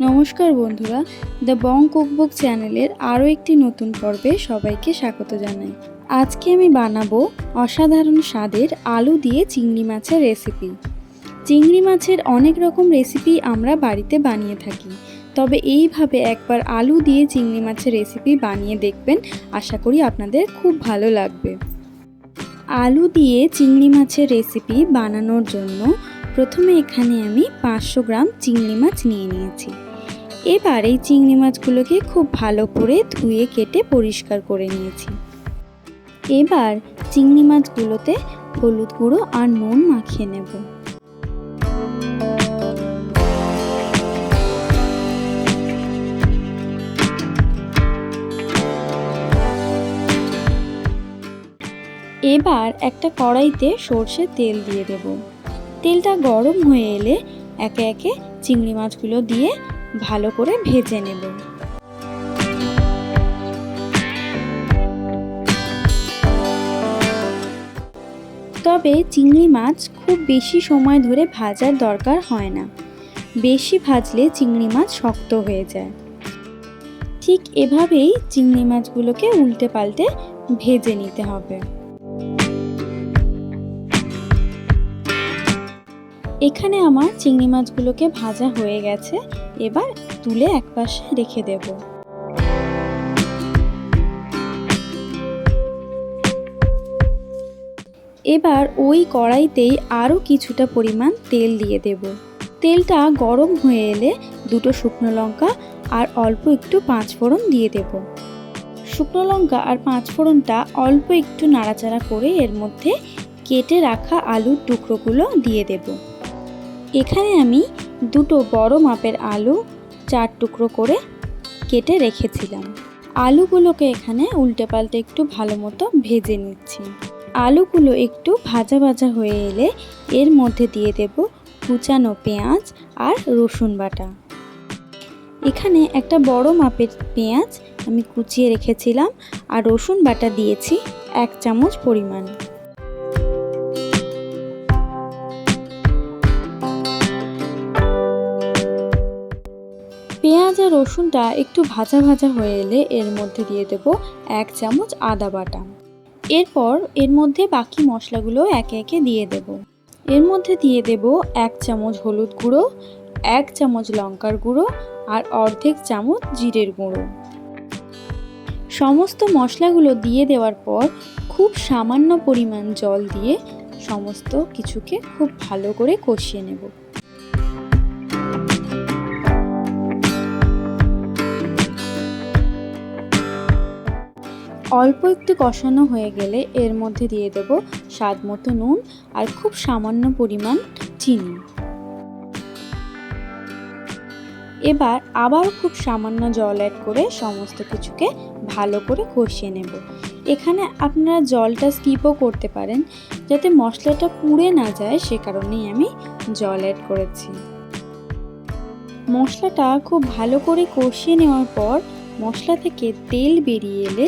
নমস্কার বন্ধুরা, the Bong cookbook চ্যানেলের আরও একটি নতুন পর্বে সবাইকে স্বাগত জানাই। আজকে আমি বানাবো অসাধারণ স্বাদের আলু দিয়ে চিংড়ি মাছের রেসিপি। চিংড়ি মাছের অনেক রকম রেসিপি আমরা বাড়িতে বানিয়ে থাকি, তবে এইভাবে একবার আলু দিয়ে চিংড়ি মাছের রেসিপি বানিয়ে দেখবেন, আশা করি আপনাদের খুব ভালো লাগবে। আলু দিয়ে চিংড়ি মাছের রেসিপি বানানোর জন্য প্রথমে এখানে আমি পাঁচশো গ্রাম চিংড়ি মাছ নিয়ে নিয়েছি। এবার এই চিংড়ি মাছগুলোকে খুব ভালো করে ধুয়ে কেটে পরিষ্কার করে নিয়েছি। এবার চিংড়ি মাছগুলোতে হলুদ গুঁড়ো আর নুন মাখিয়ে নেব। এবার একটা কড়াইতে সর্ষের তেল দিয়ে দেব। তেলটা গরম হয়ে এলে একে একে চিংড়ি মাছগুলো দিয়ে ভালো করে ভেজে নেব। তবে চিংড়ি মাছ খুব বেশি সময় ধরে ভাজার দরকার হয় না। বেশি ভাজলে চিংড়ি মাছ শক্ত হয়ে যায়। ঠিক এভাবেই চিংড়ি মাছগুলোকে উল্টে পাল্টে ভেজে নিতে হবে। এখানে আমার চিংড়ি মাছগুলোকে ভাজা হয়ে গেছে, এবার তুলে একপাশে রেখে দেব। এবার ওই কড়াইতেই আরও কিছুটা পরিমাণ তেল দিয়ে দেব। তেলটা গরম হয়ে এলে দুটো শুকনো লঙ্কা আর অল্প একটু পাঁচ ফোড়ন দিয়ে দেব। শুকনো লঙ্কা আর পাঁচ ফোড়নটা অল্প একটু নাড়াচাড়া করে এর মধ্যে কেটে রাখা আলুর টুকরোগুলো দিয়ে দেবো। এখানে আমি দুটো বড় মাপের আলু চার টুকরো করে কেটে রেখেছিলাম। আলুগুলোকে এখানে উল্টে পাল্টে একটু ভালো মতো ভেজে নিচ্ছি। আলুগুলো একটু ভাজা ভাজা হয়ে এলে এর মধ্যে দিয়ে দেব কুচানো পেঁয়াজ আর রসুন বাটা। এখানে একটা বড় মাপের পেঁয়াজ আমি কুচিয়ে রেখেছিলাম আর রসুন বাটা দিয়েছি এক চামচ পরিমাণ। রসুনটা একটু ভাজা ভাজা হয়ে এলে এর মধ্যে দিয়ে দেব এক চামচ আদা বাটা। এরপর এর মধ্যে বাকি মশলাগুলো একে একে দিয়ে দেব। এর মধ্যে দিয়ে দেব এক চামচ হলুদ গুঁড়ো, এক চামচ লঙ্কার গুঁড়ো আর অর্ধেক চামচ জিরের গুঁড়ো। সমস্ত মশলাগুলো দিয়ে দেওয়ার পর খুব সামান্য পরিমাণ জল দিয়ে সমস্ত কিছুকে খুব ভালো করে কষিয়ে নেব। অল্প একটু কষানো হয়ে গেলে এর মধ্যে দিয়ে দেব স্বাদ মতো নুন আর খুব সামান্য পরিমাণ চিনি। এবার আবার খুব সামান্য জল অ্যাড করে সমস্ত কিছুকে ভালো করে কষিয়ে নেব। এখানে আপনারা জলটা স্কিপও করতে পারেন, যাতে মশলাটা পুড়ে না যায়, সে কারণেই আমি জল অ্যাড করেছি। মশলাটা খুব ভালো করে কষিয়ে নেওয়ার পর মশলা থেকে তেল বেরিয়ে এলে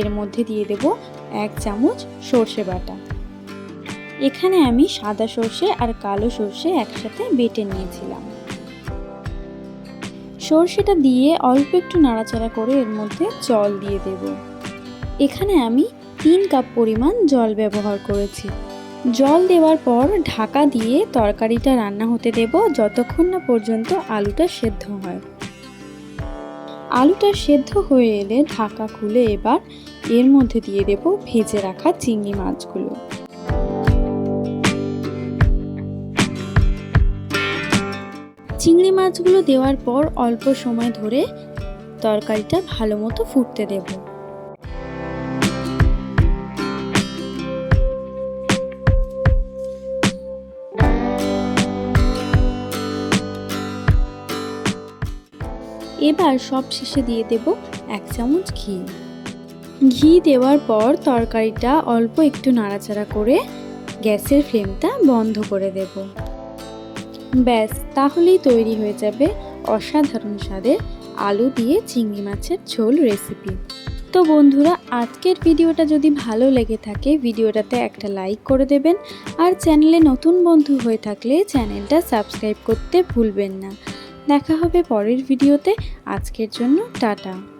এর মধ্যে দিয়ে দেব এক চামচ সর্ষে বাটা। এখানে আমি সাদা সর্ষে আর কালো সর্ষে একসাথে বেটে নিয়েছিলাম। সর্ষেটা দিয়ে অল্প একটু নাড়াচাড়া করে এর মধ্যে জল দিয়ে দেব। এখানে আমি তিন কাপ পরিমাণ জল ব্যবহার করেছি। জল দেওয়ার পর ঢাকা দিয়ে তরকারিটা রান্না হতে দেব যতক্ষণ না পর্যন্ত আলুটা সেদ্ধ হয়। আলুটা সেদ্ধ হয়ে এলে ঢাকা খুলে এবার এর মধ্যে দিয়ে দেব ভেজে রাখা চিংড়ি মাছগুলো। চিংড়ি মাছগুলো দেওয়ার পর অল্প সময় ধরে তরকারিটা ভালো মতো ফুটতে দেব। এবার সব শেষে দিয়ে দেব এক চামচ ঘি। ঘি দেওয়ার পর তরকারিটা অল্প একটু নাড়াচাড়া করে গ্যাসের ফ্লেমটা বন্ধ করে দেব। ব্যাস, তাহলেই তৈরি হয়ে যাবে অসাধারণ স্বাদের আলু দিয়ে চিংড়ি মাছের ঝোল রেসিপি। তো বন্ধুরা, আজকের ভিডিওটা যদি ভালো লেগে থাকে, ভিডিওটাতে একটা লাইক করে দেবেন আর চ্যানেলে নতুন বন্ধু হয়ে থাকলে চ্যানেলটা সাবস্ক্রাইব করতে ভুলবেন না। দেখা হবে পরের ভিডিওতে। আজকের জন্য টাটা।